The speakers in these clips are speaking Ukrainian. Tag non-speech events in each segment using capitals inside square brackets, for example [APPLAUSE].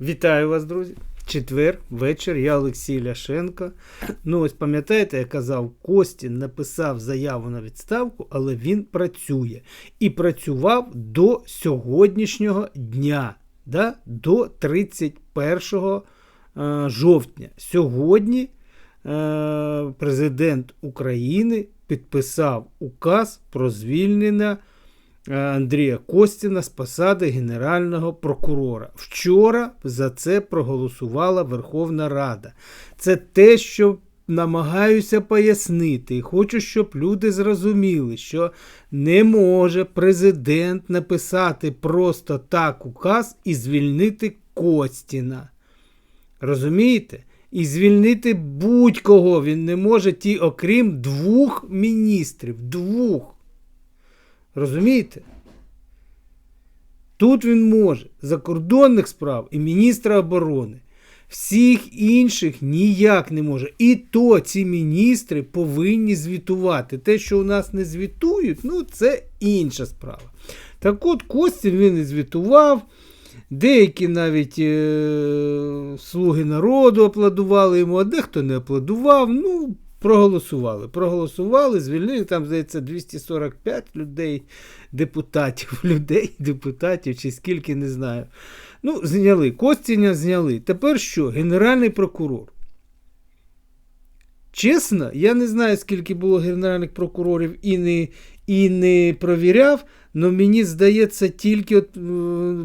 Вітаю вас, друзі! Четвер, вечір, я Олексій Ляшенко. Ну, ось пам'ятаєте, я казав, Костін написав заяву на відставку, але він працює. І працював до сьогоднішнього дня, да? до 31 е, жовтня. Сьогодні е, президент України підписав указ про звільнення. Е, Андрія Костіна з посади Генерального прокурора. Вчора за це проголосувала Верховна Рада. Це те, що намагаюся пояснити. І хочу, щоб люди зрозуміли, що не може президент написати просто так указ і звільнити Костіна. Розумієте? І звільнити будь-кого він не може, ті, окрім двох міністрів. Двох. Розумієте? Тут він може закордонних справ і міністра оборони. Всіх інших ніяк не може. І то ці міністри повинні звітувати. Те, що у нас не звітують, ну це інша справа. Так от Костін він і звітував. Деякі навіть е- слуги народу аплодували йому, а дехто не аплодував. Ну, проголосували. Проголосували, звільнили, там, здається, 245 людей, депутатів, [LAUGHS] людей, депутатів, чи скільки, не знаю. Ну, зняли. Костіня зняли. Тепер що? Генеральний прокурор. Чесно, я не знаю, скільки було генеральних прокурорів і не і не провіряв, але мені здається, тільки от,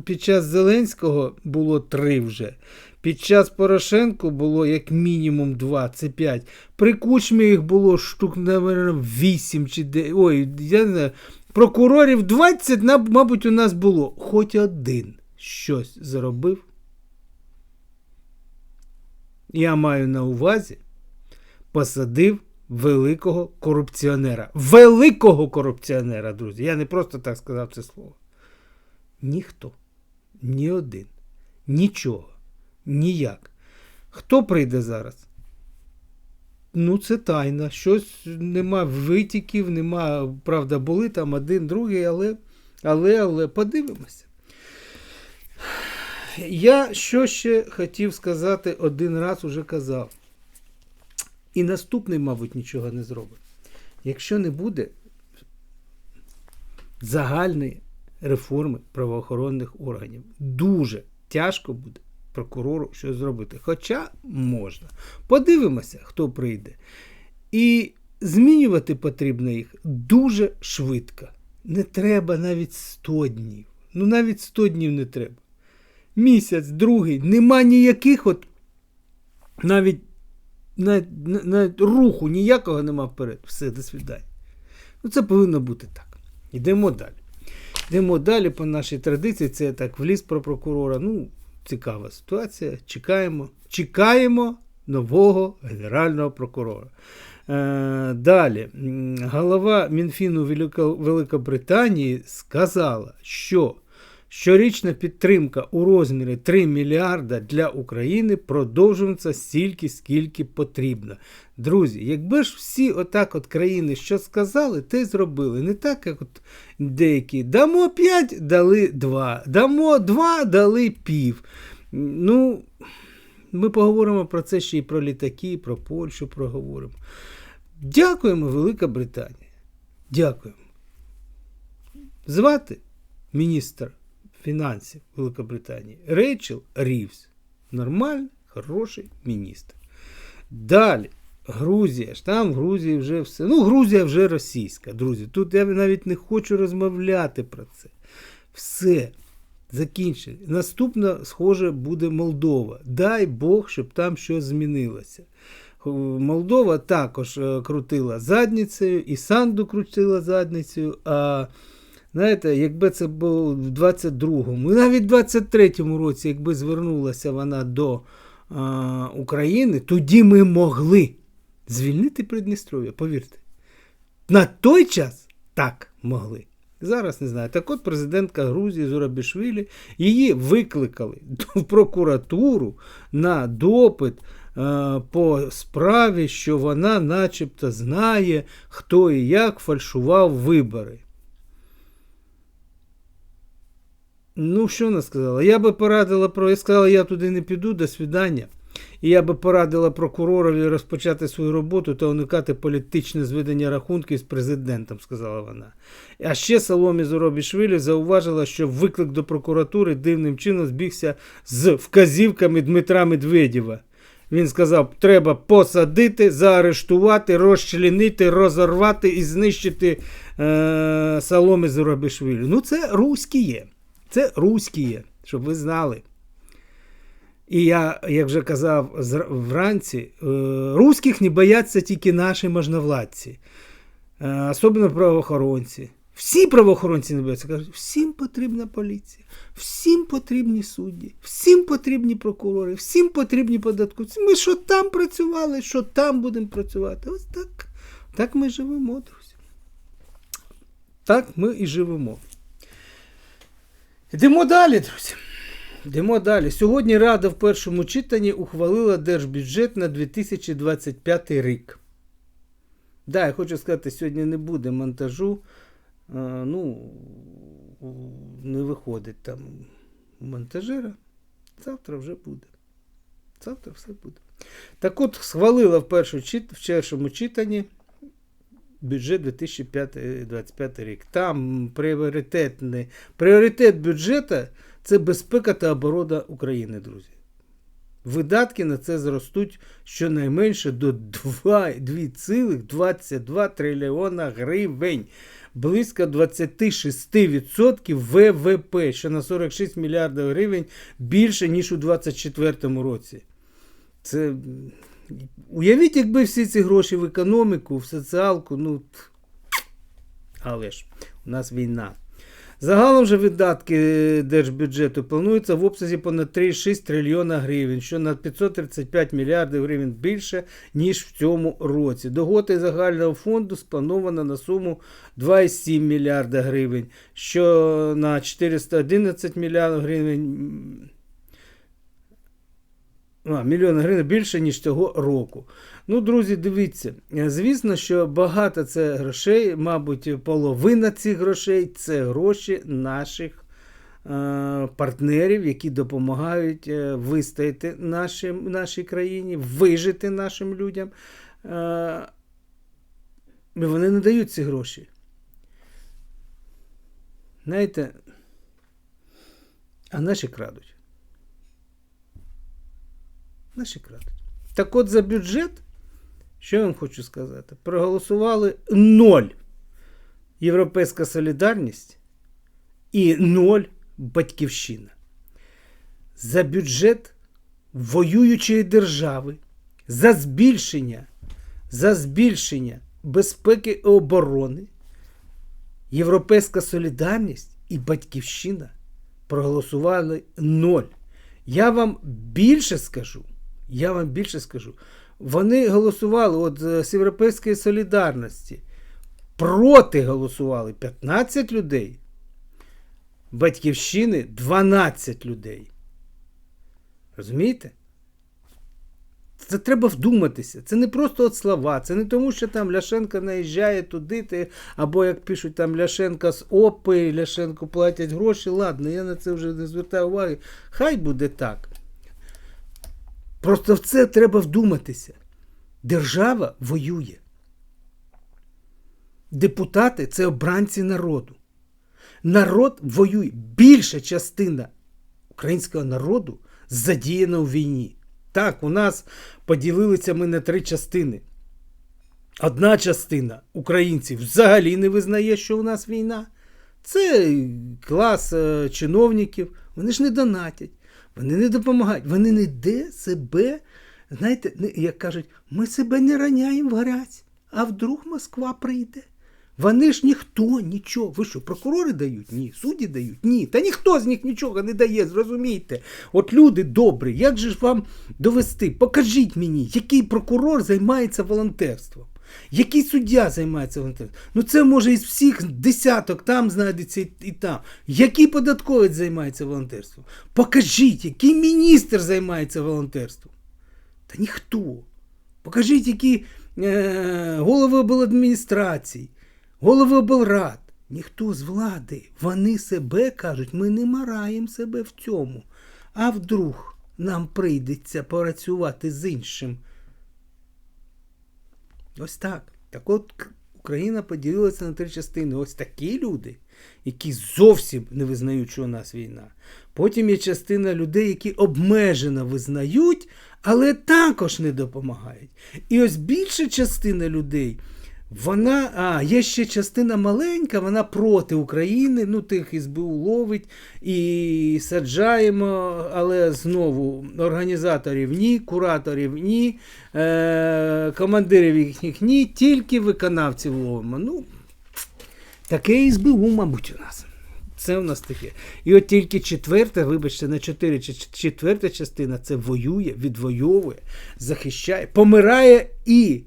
під час Зеленського було три вже. Під час Порошенко було як мінімум 2, це 5. При кучмі їх було штук, наверное, 8 чи 9. Ой, я не знаю. Прокурорів 20, мабуть, у нас було. Хоч один щось зробив. Я маю на увазі, посадив великого корупціонера. Великого корупціонера, друзі. Я не просто так сказав це слово. Ніхто, ні один, нічого. Ніяк. Хто прийде зараз? Ну, це тайна. Щось нема витіків, нема, правда, були там один, другий, але, але, але подивимося. Я що ще хотів сказати один раз уже казав. І наступний, мабуть, нічого не зробить. Якщо не буде загальної реформи правоохоронних органів, дуже тяжко буде прокурору щось зробити. Хоча можна. Подивимося, хто прийде. І змінювати потрібно їх дуже швидко. Не треба навіть 100 днів. Ну навіть 100 днів не треба. Місяць, другий, нема ніяких от навіть навіть, навіть руху ніякого нема вперед. Все, до свидання. Ну, це повинно бути так. Йдемо далі. Йдемо далі по нашій традиції. Це так вліз про прокурора. Ну, цікава ситуація. Чекаємо, чекаємо нового генерального прокурора. Е, Далі, голова Мінфіну Великобританії сказала, що щорічна підтримка у розмірі 3 мільярда для України продовжується стільки, скільки потрібно. Друзі, якби ж всі отак от країни що сказали, те й зробили. Не так, як от деякі дамо 5, дали 2, дамо 2, дали пів. Ну, ми поговоримо про це ще і про літаки, і про Польщу проговоримо. Дякуємо, Велика Британія. Дякуємо. Звати міністр фінансів Великобританії Рейчел Рівс. Нормальний, хороший міністр. Далі. Грузія ж там в Грузії вже все. Ну, Грузія вже російська, друзі. Тут я навіть не хочу розмовляти про це. Все. Закінчили. Наступна, схоже, буде Молдова. Дай Бог, щоб там щось змінилося. Молдова також е, крутила задницею, і Санду крутила задницею. А знаєте, якби це було в 22-му, і навіть в 23-му році, якби звернулася вона до а, України, тоді ми могли звільнити Придністров'я, повірте. На той час так могли. Зараз не знаю. Так от президентка Грузії Зурабішвілі її викликали [LAUGHS] в прокуратуру на допит е, по справі, що вона начебто знає, хто і як фальшував вибори. Ну, що вона сказала? Я би порадила про. Я сказала, я туди не піду, до свідання. І я би порадила прокуророві розпочати свою роботу та уникати політичне зведення рахунків з президентом, сказала вона. А ще Соломі Зоробішвілі зауважила, що виклик до прокуратури дивним чином збігся з вказівками Дмитра Медведєва. Він сказав, треба посадити, заарештувати, розчленити, розорвати і знищити е- Соломі Зоробішвілі. Ну, це руські є. Це руські щоб ви знали. І я, як вже казав вранці, е, руських не бояться тільки наші можновладці, е, особливо правоохоронці. Всі правоохоронці не бояться. Кажуть, всім потрібна поліція, всім потрібні судді, всім потрібні прокурори, всім потрібні податковці. Ми що там працювали, що там будемо працювати. Ось так. Так ми живемо, друзі. Так ми і живемо. Йдемо далі, друзі. Йдемо далі. Сьогодні Рада в першому читанні ухвалила держбюджет на 2025 рік. Да, я хочу сказати, сьогодні не буде монтажу. Ну, не виходить там монтажера. Завтра вже буде. Завтра все буде. Так от, схвалила в першому читанні бюджет 2025 рік. Там пріоритетний, пріоритет бюджету це безпека та оборона України, друзі. Видатки на це зростуть щонайменше до 2,22 трильйона гривень. Близько 26% ВВП, що на 46 мільярдів гривень більше, ніж у 2024 році. Це уявіть, якби всі ці гроші в економіку, в соціалку, ну. Але ж у нас війна. Загалом же видатки держбюджету плануються в обсязі понад 3,6 трильйона гривень, що на 535 мільярдів гривень більше, ніж в цьому році. Догоди загального фонду сплановано на суму 2,7 мільярда гривень, що на 411 мільярдів гривень. А, мільйона гривень більше, ніж цього року. Ну, друзі, дивіться, е, звісно, що багато це грошей, мабуть, половина цих грошей це гроші наших е, партнерів, які допомагають е, вистояти нашим, нашій країні, вижити нашим людям. Е, вони не дають ці гроші. Знаєте, а наші крадуть. Наші крадуть. Так от за бюджет, що я вам хочу сказати, проголосували ноль Європейська солідарність і ноль Батьківщина. За бюджет воюючої держави, за збільшення, за збільшення безпеки і оборони, Європейська солідарність і Батьківщина проголосували ноль. Я вам більше скажу. Я вам більше скажу. Вони голосували от е, з Європейської солідарності. Проти голосували 15 людей. Батьківщини 12 людей. Розумієте? Це треба вдуматися. Це не просто от слова. Це не тому, що там Ляшенко наїжджає туди, або як пишуть там Ляшенка з ОПи, Ляшенко платять гроші. Ладно, я на це вже не звертаю уваги. Хай буде так. Просто в це треба вдуматися. Держава воює. Депутати це обранці народу. Народ воює. Більша частина українського народу задіяна у війні. Так, у нас поділилися ми на три частини. Одна частина українців взагалі не визнає, що у нас війна. Це клас е, чиновників. Вони ж не донатять, вони не допомагають, вони не де себе. Знаєте, як кажуть, ми себе не раняємо в грязь, а вдруг Москва прийде. Вони ж ніхто нічого. Ви що, прокурори дають? Ні. Судді дають? Ні. Та ніхто з них нічого не дає, зрозумійте. От люди добрі, як же ж вам довести? Покажіть мені, який прокурор займається волонтерством. Який суддя займається волонтерством? Ну це може із всіх десяток там знайдеться і, там. Який податковець займається волонтерством? Покажіть, який міністр займається волонтерством. Та ніхто. Покажіть, які е, голови обладміністрацій, голови облрад. Ніхто з влади. Вони себе кажуть, ми не мараємо себе в цьому. А вдруг нам прийдеться працювати з іншим. Ось так. Так от Україна поділилася на три частини. Ось такі люди, які зовсім не визнають, що у нас війна. Потім є частина людей, які обмежено визнають, але також не допомагають. І ось більша частина людей. Вона, а, є ще частина маленька, вона проти України, ну тих СБУ ловить і саджаємо, але знову організаторів ні, кураторів ні, е, командирів їхніх ні, тільки виконавців ловимо. Ну, таке СБУ, мабуть, у нас. Це у нас таке. І от тільки четверта, вибачте, на чотири, четверта частина це воює, відвоює, захищає, помирає і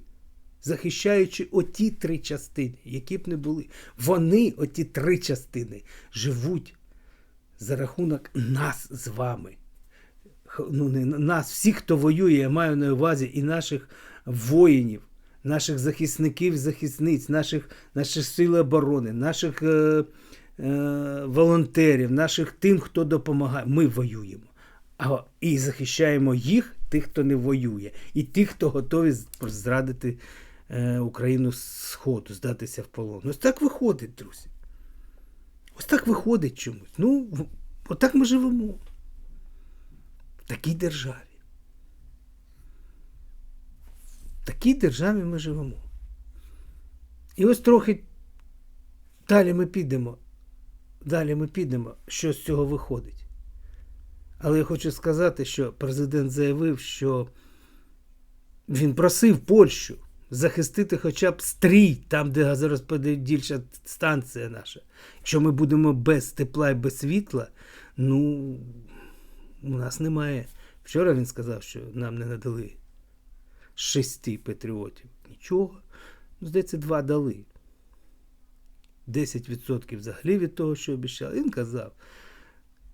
захищаючи оті три частини, які б не були, вони, оті три частини, живуть за рахунок нас з вами. Ну, не нас, всіх, хто воює, я маю на увазі і наших воїнів, наших захисників, захисниць, наших, наших сил оборони, наших е, е, волонтерів, наших тим, хто допомагає. Ми воюємо. А, і захищаємо їх, тих, хто не воює, і тих, хто готові зрадити Україну з сходу, здатися в полон. Ось так виходить, друзі. Ось так виходить чомусь. Ну, отак ми живемо. В такій державі. В такій державі ми живемо. І ось трохи далі ми підемо. Далі ми підемо, що з цього виходить. Але я хочу сказати, що президент заявив, що він просив Польщу захистити хоча б стрій, там, де газорозподільча станція наша. Якщо ми будемо без тепла і без світла, ну у нас немає. Вчора він сказав, що нам не надали шести патріотів. Нічого. Ну, здається, два дали. 10% взагалі від того, що обіцяли. Він казав.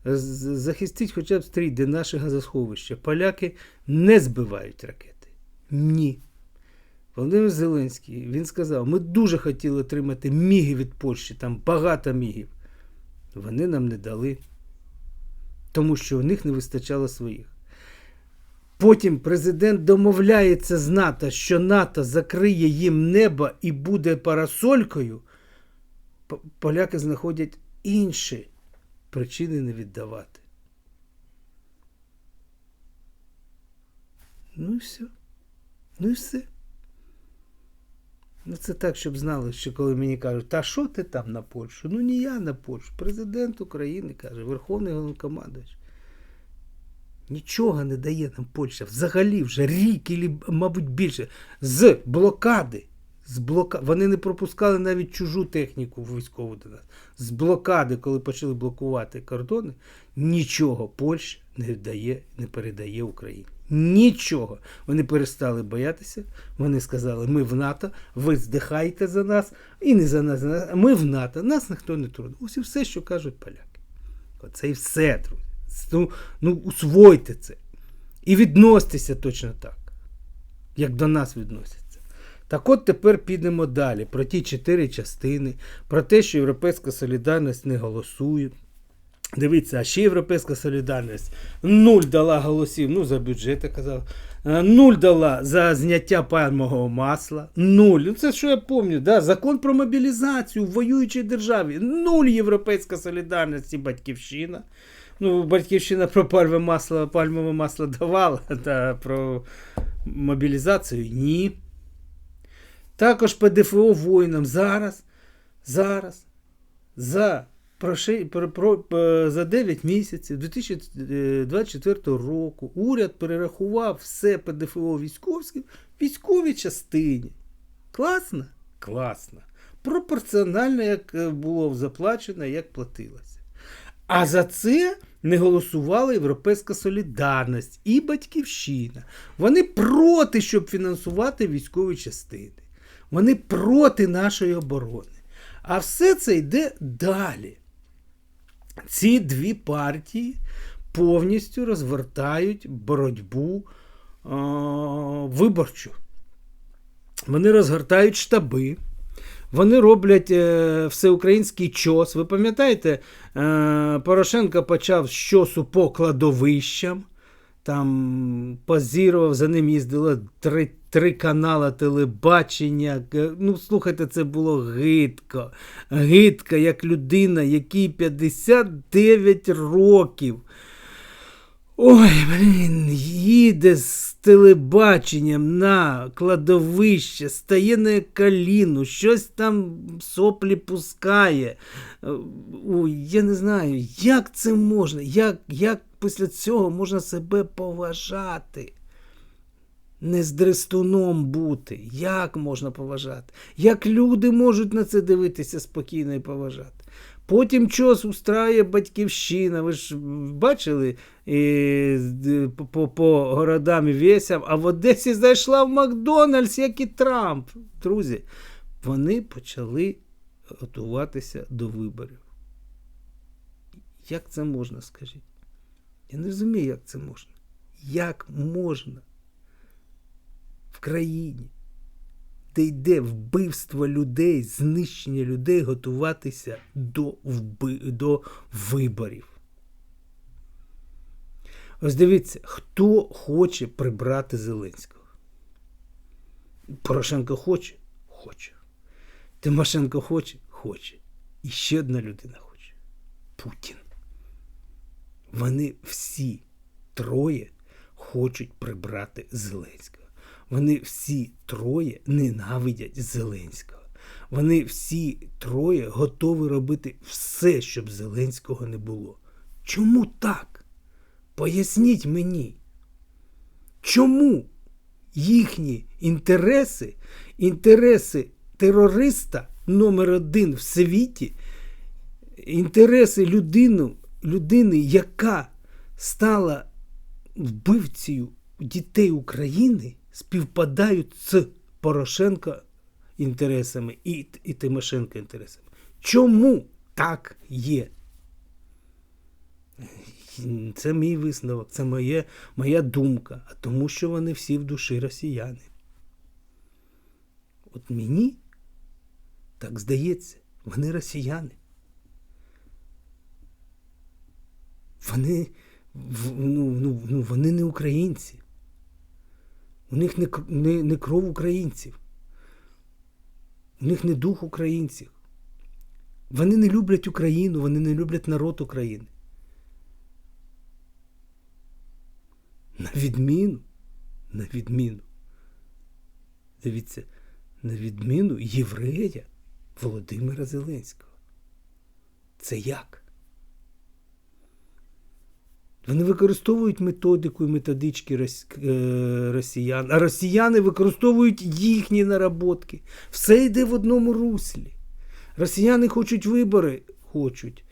Захистіть хоча б стрій, де наше газосховище. Поляки не збивають ракети. Ні. Володимир Зеленський він сказав: ми дуже хотіли отримати міги від Польщі, там багато мігів. Вони нам не дали, тому що у них не вистачало своїх. Потім президент домовляється з НАТО, що НАТО закриє їм небо і буде парасолькою. Поляки знаходять інші причини не віддавати. Ну і все. Ну і все. Ну, це так, щоб знали, що коли мені кажуть, та що ти там на Польщу? Ну, не я на Польщу. Президент України каже, Верховний Головнокомандувач. Нічого не дає нам Польща. Взагалі вже рік, і, мабуть, більше. З блокади. З блока... Вони не пропускали навіть чужу техніку військову до нас. З блокади, коли почали блокувати кордони, нічого Польща не дає, не передає Україні. Нічого. Вони перестали боятися. Вони сказали, ми в НАТО, ви здихайте за нас, і не за нас, нас. Ми в НАТО, нас ніхто не трудить. Ось і все, що кажуть поляки. Оце і все, друзі. Ну, ну усвойте це. І відносьтеся точно так, як до нас відносяться. Так от тепер підемо далі про ті чотири частини, про те, що Європейська солідарність не голосує. Дивіться, а ще Європейська солідарність нуль дала голосів, ну, за бюджет, я казав. е, Нуль дала за зняття пальмового масла. Нуль. Ну, Це що я пам'ятаю, да? закон про мобілізацію в воюючій державі. Нуль Європейська солідарність і батьківщина. Ну, батьківщина про пальмове масло, пальмове масло давала, [LAUGHS] та про мобілізацію ні. Також ПДФО воїнам зараз, зараз, за, е, за 9 місяців 2024 року уряд перерахував все ПДФО військовським військовій частині. Класно? Класно. Пропорціонально, як е, було заплачено, як платилося. А за це не голосувала Європейська солідарність і Батьківщина. Вони проти, щоб фінансувати військові частини. Вони проти нашої оборони. А все це йде далі. Ці дві партії повністю розвертають боротьбу е- виборчу. Вони розгортають штаби, Вони роблять е, всеукраїнський чос. Ви пам'ятаєте, е, Порошенко почав з чосу по кладовищам. Там позірував, за ним їздило три, три канали телебачення. Е, Ну, слухайте, це було гидко. Гидко, як людина, якій 59 років. Ой, блін, їде з телебаченням на кладовище, стає на коліну, щось там соплі пускає. Е, Ой, я не знаю, як це можна, як, як після цього можна себе поважати? Не з дрестуном бути. Як можна поважати? Як люди можуть на це дивитися спокійно і поважати? Потім чос устрає батьківщина. Ви ж бачили і, по, по, по городам і весям, а в Одесі зайшла в Макдональдс, як і Трамп. Друзі, вони почали готуватися до виборів. Як це можна, скажіть? Я не розумію, як це можна. Як можна в країні, де йде вбивство людей, знищення людей, готуватися до, вби... до виборів? Ось дивіться, хто хоче прибрати Зеленського? Порошенко хоче? Хоче. Тимошенко хоче? Хоче. І ще одна людина хоче. Путін. Вони всі троє хочуть прибрати Зеленського. Вони всі троє ненавидять Зеленського. Вони всі троє готові робити все, щоб Зеленського не було. Чому так? Поясніть мені. Чому їхні інтереси, інтереси терориста номер один в світі, інтереси людину, людини, яка стала вбивцею дітей України, співпадають з Порошенка інтересами і, і Тимошенко інтересами. Чому так є? Це мій висновок, це моє, моя думка. А тому, що вони всі в душі росіяни. От мені так здається, вони росіяни. Вони, ну, ну, ну, вони не українці. У них не, не, не кров українців. У них не дух українців. Вони не люблять Україну, вони не люблять народ України. На відміну, на відміну. Дивіться, на відміну єврея Володимира Зеленського. Це як? Вони використовують методику і методички е, росіян, а росіяни використовують їхні наработки. Все йде в одному руслі. Росіяни хочуть вибори, хочуть.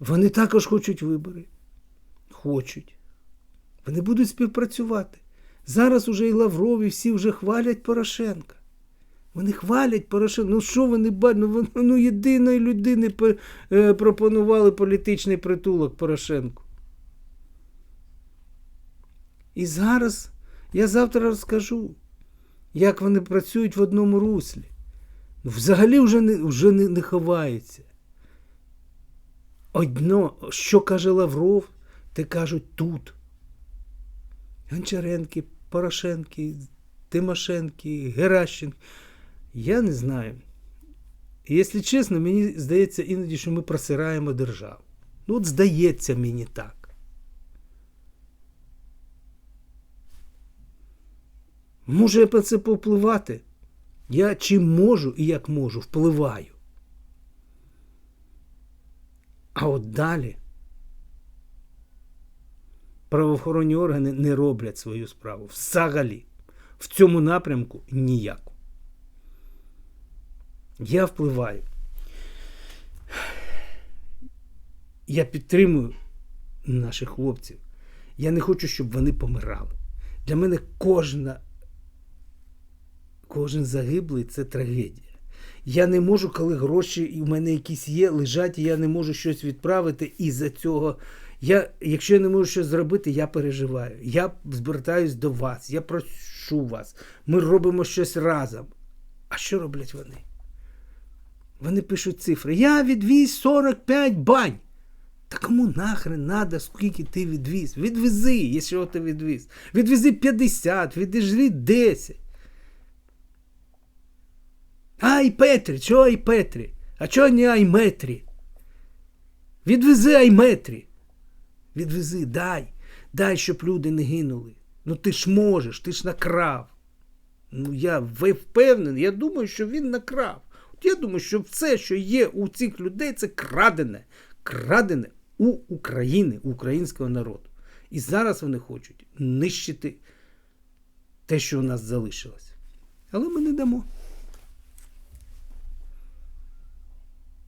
Вони також хочуть вибори. Хочуть. Вони будуть співпрацювати. Зараз уже і Лавров, і всі вже хвалять Порошенка. Вони хвалять Порошенка. Ну що вони бачать? Ну, ну єдиної людини е, пропонували політичний притулок Порошенку. І зараз я завтра розкажу, як вони працюють в одному руслі. Ну, взагалі вже не, вже не, не ховаються. Одно, що каже Лавров, те кажуть тут. Гончаренки, Порошенки, Тимошенки, Геращенки. Я не знаю. Якщо чесно, мені здається іноді, що ми просираємо державу. Ну, от здається мені так. Може я про це повпливати? Я чим можу і як можу, впливаю. А от далі правоохоронні органи не роблять свою справу. Взагалі. В цьому напрямку ніяку. Я впливаю. Я підтримую наших хлопців. Я не хочу, щоб вони помирали. Для мене кожна, кожен загиблий це трагедія. Я не можу, коли гроші в мене якісь є, лежать, і я не можу щось відправити, і за цього. Я, якщо я не можу щось зробити, я переживаю. Я звертаюсь до вас, я прошу вас. Ми робимо щось разом. А що роблять вони? Вони пишуть цифри. Я відвіз 45 бань. Та кому нахрен надо, скільки ти відвіз? Відвези, якщо ти відвіз. Відвези 50, відвези 10. Ай, Петрі, чого ай Петрі? А чого не айметрі? Відвези айметрі. Відвези, дай. Дай, щоб люди не гинули. Ну ти ж можеш, ти ж накрав. Ну, я впевнений, я думаю, що він накрав. От я думаю, що все, що є у цих людей, це крадене. Крадене у України, у українського народу. І зараз вони хочуть нищити те, що у нас залишилось. Але ми не дамо.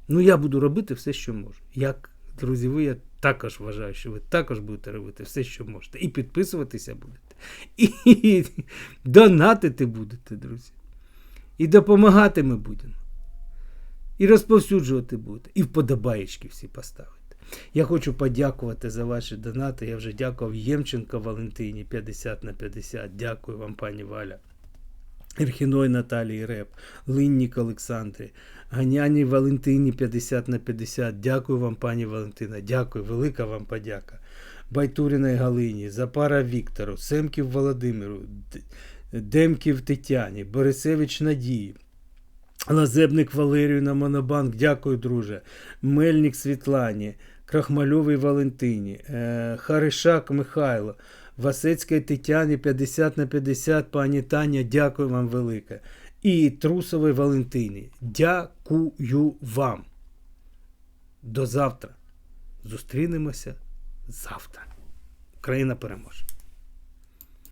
Ну, я буду робити все, що можу. Як, друзі, ви, я також вважаю, що ви також будете робити все, що можете. І підписуватися будете. І [LAUGHS] донатити будете, друзі. І допомагати ми будемо. І розповсюджувати будете. І вподобаєчки всі поставити. Я хочу подякувати за ваші донати. Я вже дякував Ємченко Валентині 50 на 50. Дякую вам, пані Валя. Ірхіной Наталії Реп, Линнік Олександрі, Ганяні Валентині 50 на 50. Дякую вам, пані Валентина. Дякую, велика вам подяка. Байтуріної Галині, Запара Віктору, Семків Володимиру, Демків Тетяні, Борисевич Надії. Лазебник Валерію на Монобанк, дякую, друже. Мельник Світлані, Крахмальовій Валентині, е, Харишак Михайло, Васецькій Тетяні 50 на 50, пані Таня, дякую вам велике. І Трусовій Валентині. Дякую вам. До завтра. Зустрінемося завтра. Україна переможе.